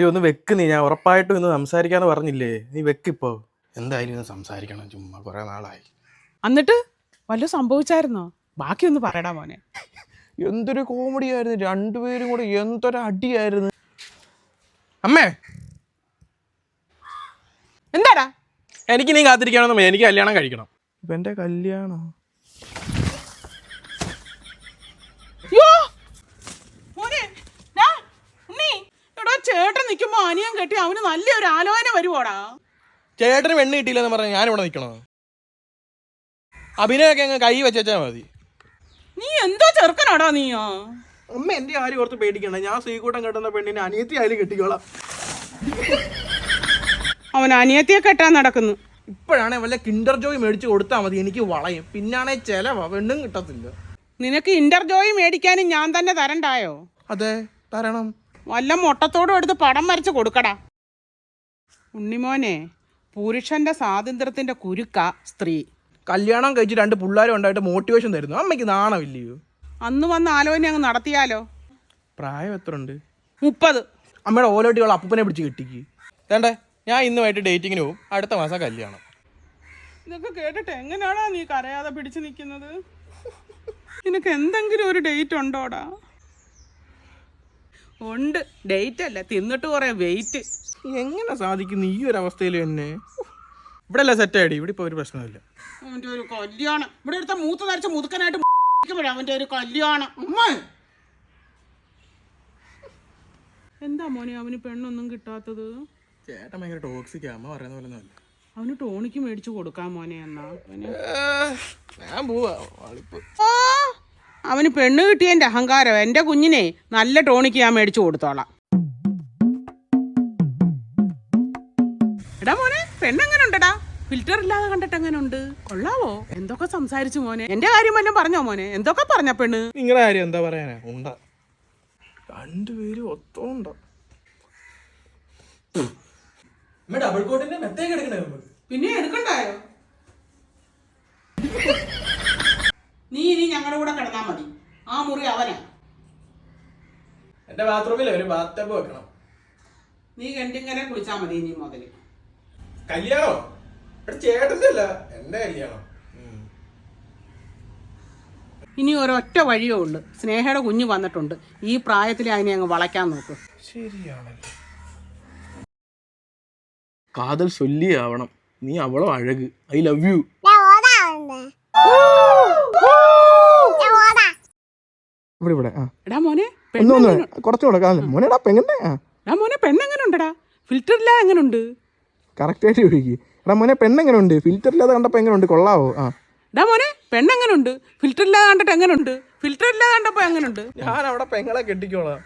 ഇടി ഒന്ന് വെക്ക് നീ. ഞാൻ ഉറപ്പായിട്ടും ഇന്ന് സംസാരിക്കാന്ന് പറഞ്ഞില്ലേ? നീ വെക്കിപ്പോ എന്തായാലും ഇന്ന് സംസാരിക്കണം. ചുമ്മാ കുറെ നാളായി. എന്നിട്ട് വല്ല സംഭവിച്ചായിരുന്നോ? ബാക്കിയൊന്ന് പറയടാ മോനെ. എന്തൊരു കോമഡി ആയിരുന്നു. രണ്ടുപേരും കൂടെ എന്തൊരു അടിയായിരുന്നു അമ്മേ! എന്താടാ? എനിക്ക് നീ കാത്തിരിക്കണമെന്ന് എനിക്ക് കല്യാണം കഴിക്കണം. ഇപ്പൊ എന്റെ കല്യാണം യ്യോ! മോനെ, ഡാ, ഉണ്ണി, എടാ ചേട്ടൻ നിൽക്കുമ്പോ അനിയൻ കെട്ടി അവന് നല്ലൊരു ആലോചന വരുവോടാ? ചേട്ടന് പെണ്ണ് കിട്ടിയില്ലെന്ന് പറഞ്ഞ ഞാൻ ഇവിടെ നിൽക്കണോ അഭിനയൊക്കെ അങ്ങ് കൈ വെച്ചാ മതി. നീ എന്തോ ചെറുക്കനാടാ നീയോ? അമ്മ എന്റെ ആരും ഓർത്ത് പേടിക്കണ്ട. ഞാൻ ശ്രീകൂട്ടം കെട്ടുന്ന പെണ്ണിനെ അനിയത്തി ആയാലും കെട്ടിക്കോളാം. അവൻ അനിയത്തിയെ കെട്ടാൻ നടക്കുന്നു. ഇപ്പോഴാണെ വല്ല കിൻഡർ ജോയ് മേടിച്ച് കൊടുത്താൽ മതി. എനിക്ക് വളയും. പിന്നാണെ ചെലവാ. പെണ്ണും കിട്ടത്തില്ല. നിനക്ക് ഇന്റർ ജോയ് മേടിക്കാനും ഞാൻ തന്നെ തരണ്ടായോ? അതെ തരണം. വല്ല മുട്ടത്തോടും എടുത്ത് പടം വരച്ച് കൊടുക്കടാ. ഉണ്ണിമോനെ പുരുഷന്റെ സ്വാതന്ത്ര്യത്തിന്റെ കുരുക്ക സ്ത്രീ. കല്യാണം കഴിച്ച് രണ്ട് പിള്ളേരും ഉണ്ടായിട്ട് മോട്ടിവേഷൻ തരുന്നു. അമ്മയ്ക്ക് നാണമില്ലയോ? അന്ന് വന്ന ആലോചന അങ്ങ് നടത്തിയാലോ? പ്രായം എത്ര ഉണ്ട് മുപ്പത്. അമ്മയുടെ ഓലോട്ടികൾ അപ്പനെ പിടിച്ച് കെട്ടിക്ക്. വേണ്ടേ ഞാൻ ഇന്നുമായിട്ട് ഡേറ്റിങ്ങിന് പോകും. അടുത്ത മാസം കല്യാണം. ഇതൊക്കെ കേട്ടിട്ട് എങ്ങനെയാണോ നീ കരയാതെ പിടിച്ചു നിൽക്കുന്നത്? നിനക്ക് എന്തെങ്കിലും ഒരു ഡേറ്റ് ഉണ്ടോടാ? ഉണ്ട്. ഡേറ്റ് അല്ല തിന്നിട്ട് കുറെ വെയിറ്റ് എങ്ങനെ സാധിക്കുന്നു ഈ ഒരു അവസ്ഥയിൽ തന്നെ ഇവിടെ അല്ല സെറ്റ് ആയിടി ഇവിടെ ഇപ്പൊ ഒരു പ്രശ്നമില്ല അവന്റെ ഒരു കല്യാണം. ഇവിടെ എടുത്ത മൂത്ത നരച്ച മുതുക്കനായിട്ട് അവന്റെ ഒരു കല്യാണം. എന്താ മോനെ അവന് പെണ്ണൊന്നും കിട്ടാത്തത്? ചേട്ടൻ ഭയങ്കര ടോക്സിക് അമ്മ പറയുന്ന പോലെ ഒന്നുമല്ല അവന് ടോണിക്ക് മേടിച്ചു കൊടുക്കാം മോനെ എന്നാ. ഞാൻ പോവാ. അവന് പെണ്ണ് കിട്ടിയതിന്റെ അഹങ്കാരം എന്റെ കുഞ്ഞിനെ നല്ല ടോണിക്ക് ഞാൻ മേടിച്ചു കൊടുത്തോളാം. എടാ മോനെ പെണ്ണെങ്ങനെ ഉണ്ടടാ ഫിൽറ്റർ ഇല്ലാതെ കണ്ടിട്ട് എങ്ങനെ ഉണ്ട് കൊള്ളാവോ? എന്തൊക്കെ സംസാരിച്ചു മോനെ? എന്റെ കാര്യം വല്ലതും പറഞ്ഞോ മോനെ? എന്തൊക്കെ പറഞ്ഞ പെണ്ണ്? നിങ്ങളുടെ കാര്യം എന്താ പറയാനാ? ഉണ്ട. രണ്ടുപേരും ഒത്തോണ്ട. ഡബിൾ കോട്ടിന്റെ മെത്തേക്ക് എടുക്കണേ പിന്നെ എടുക്കണ്ടായോ നീ ഇനി ഞങ്ങളുടെ കൂടെ കിടന്നാ മതി ആ മുറി അവനാ. എന്റെ ബാത്റൂമിൽ ഒരു ബാത്തബ് ടബ് വെക്കണം. നീ കണ്ടിങ്ങനെ കുളിച്ചാ മതി ഇനി മുതൽ. കല്യാണോ? എടാ ചേട്ടന്റെ അല്ല എന്റെ കല്യാണം. ഇനി ഒരൊറ്റ വഴിയേ ഉള്ളൂ. സ്നേഹയുടെ കുഞ്ഞ് വന്നിട്ടുണ്ട്. ഈ പ്രായത്തിൽ അതിനെ അങ്ങ് വളയ്ക്കാൻ നോക്ക്. ശരിയാണല്ലോ. കാതൽ ചൊല്ലിയാവണം. നീ അവളോ അഴക്. ഐ ലവ് യു ഇവിടെ ഇവിടെ ആ. എടാ മോനെ ഒന്ന് ഒന്ന് കുറച്ചുകൂടെ കാലം മോനെടാ പെങ്ങനെ ആ എടാ മോനെ പെണ്ണെങ്ങനെ ഉണ്ടടാ? ഫിൽറ്റർ ഇല്ലാതെ എങ്ങനെ ഉണ്ട് കറക്റ്റായിട്ട് ചോദിക്കും. എടാ മോനെ പെണ്ണെങ്ങനെ ഉണ്ട്? ഫിൽറ്റർ ഇല്ലാതെ കണ്ടപ്പോ എങ്ങനെ ഉണ്ട്? കൊള്ളാവോ? ആ. എടാ മോനെ പെണ്ണെങ്ങനെ ഉണ്ട്? ഫിൽറ്റർ ഇല്ലാതെ കണ്ടിട്ട് എങ്ങനെ ഉണ്ട്? ഫിൽറ്റർ ഇല്ലാതെ കണ്ടപ്പോ എങ്ങനെ ഉണ്ട്? ഞാൻ അവിടെ പെങ്ങളെ കെട്ടിക്കോളാം.